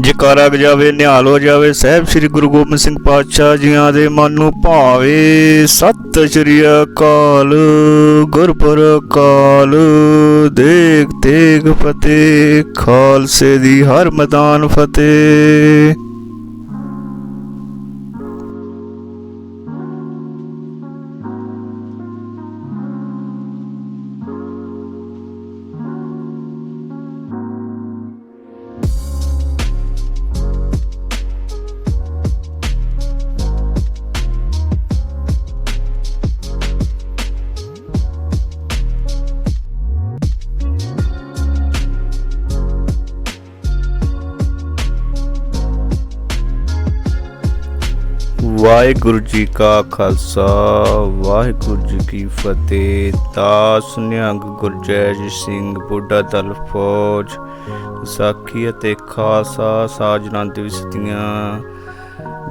ਜਕਾਰਾ ਜਾਵੇ, ਨਿਹਾਲ ਹੋ ਜਾਵੇ, ਸਾਹਿਬ ਸ੍ਰੀ ਗੁਰੂ ਗੋਬਿੰਦ ਸਿੰਘ ਪਾਤਸ਼ਾਹ ਜੀਆਂ ਦੇ ਮਨ ਨੂੰ ਭਾਵੇ। ਸਤਿ ਸ੍ਰੀ ਅਕਾਲ ਗੁਰਪੁਰ ਅਕਾਲ ਦੇਖ ਤੇਗ ਫਤਿਹ, ਖਾਲਸੇ ਦੀ ਹਰ ਮੈਦਾਨ ਫਤਿਹ। ਵਾਹਿਗੁਰੂ ਜੀ ਕਾ ਖਾਲਸਾ, ਵਾਹਿਗੁਰੂ ਜੀ ਕੀ ਫਤਿਹ। ਦਾਸ ਨਿਹੰਗ ਗੁਰਜੈਜ ਸਿੰਘ, ਬੁੱਢਾ ਦਲ ਫੌਜ ਸਾਖੀ ਅਤੇ ਖਾਸਾ ਸਾਜਣਾ ਦਿਵਸ ਦੀਆਂ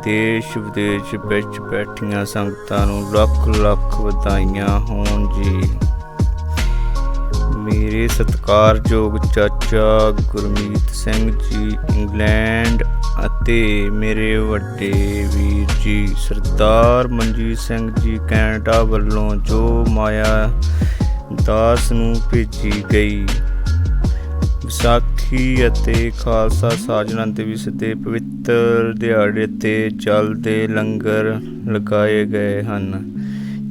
ਦੇਸ਼ ਵਿਦੇਸ਼ ਵਿੱਚ ਬੈਠੀਆਂ ਸੰਗਤਾਂ ਨੂੰ ਲੱਖ ਲੱਖ ਵਧਾਈਆਂ ਹੋਣ ਜੀ। ਮੇਰੇ ਸਤਿਕਾਰਯੋਗ ਚਾਚਾ ਗੁਰਮੀਤ ਸਿੰਘ ਜੀ, ਇੰਗਲੈਂਡ ਅਤੇ ਮੇਰੇ ਵੱਡੇ ਵੀਰ ਜੀ, ਸਰਦਾਰ ਮਨਜੀਤ ਸਿੰਘ ਜੀ ਕੈਨੇਡਾ ਵੱਲੋਂ ਜੋ ਮਾਇਆ ਦਾਸ ਨੂੰ ਭੇਜੀ ਗਈ। ਵਿਸਾਖੀ ਅਤੇ ਖਾਲਸਾ ਸਾਜਨਾ ਦਿਵਸ ਦੇ ਪਵਿੱਤਰ ਦਿਹਾੜੇ ਤੇ ਚੱਲਦੇ ਲੰਗਰ ਲਗਾਏ ਗਏ ਹਨ।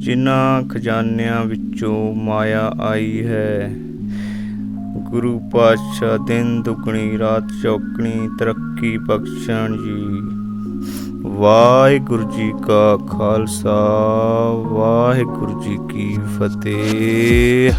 ਜਿਨ੍ਹਾਂ ਖਜ਼ਾਨਿਆਂ ਵਿੱਚੋਂ ਮਾਇਆ ਆਈ ਹੈ। ਗੁਰੂ ਪਾਤਸ਼ਾਹ ਦਿਨ ਦੁਗਣੀ, ਰਾਤ ਚੌਕਣੀ ਤਰੱਕੀ ਬਖਸ਼ਣ ਜੀ। ਵਾਹਿਗੁਰੂ ਜੀ ਕਾ ਖਾਲਸਾ, ਵਾਹਿਗੁਰੂ ਜੀ ਕੀ ਫਤਿਹ।